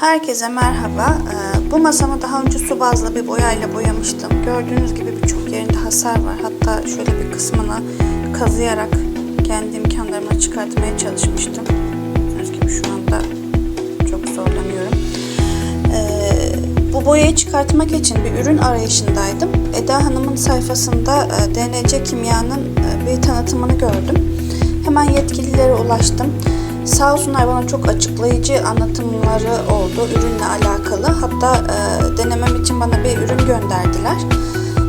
Herkese merhaba. Ee, Bu masamı daha önce su bazlı bir boyayla boyamıştım. Gördüğünüz gibi birçok yerinde hasar var. Hatta şöyle bir kısmını kazıyarak kendi imkanlarımla çıkartmaya çalışmıştım. Gördüğünüz gibi şu anda çok zorlanıyorum. Ee, Bu boyayı çıkartmak için bir ürün arayışındaydım. Eda Hanım'ın sayfasında e, DNC Kimya'nın e, bir tanıtımını gördüm. Hemen yetkililere ulaştım. Sağ olsunlar bana çok açıklayıcı anlatımları oldu ürünle alakalı. Hatta e, denemem için bana bir ürün gönderdiler.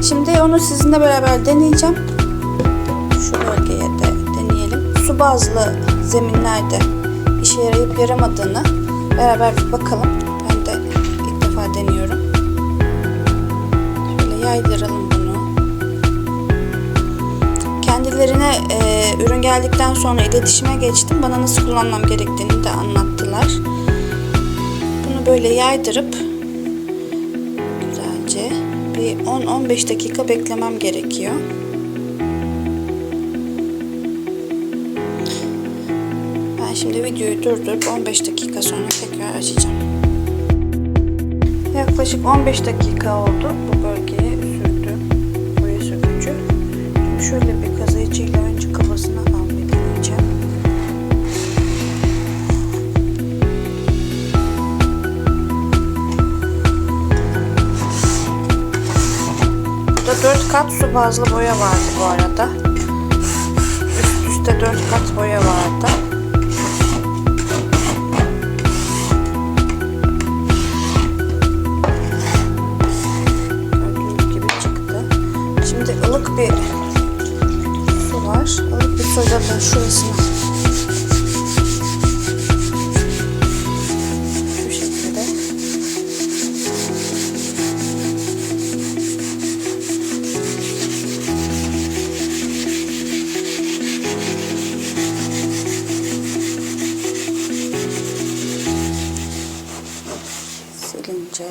Şimdi onu sizinle beraber deneyeceğim. Şu bölgeye de deneyelim. Su bazlı zeminlerde işe yarayıp yaramadığını beraber bir bakalım. Ben de ilk defa deniyorum. Şöyle yaydıralım Kendilerine e, ürün geldikten sonra iletişime geçtim. Bana nasıl kullanmam gerektiğini de anlattılar. Bunu böyle yaydırıp güzelce bir 10-15 dakika beklemem gerekiyor. Ben şimdi videoyu durdurup 15 dakika sonra tekrar açacağım. Yaklaşık 15 dakika oldu bu bölgeye şöyle bir kazıyıcıyla önce kafasına almayı deneyeceğim. Burada 4 kat su bazlı boya vardı bu arada. Üst üste 4 kat boya vardı. Ilık bir var. Ilık bir suyla da şurasına. Şu şekilde. Silince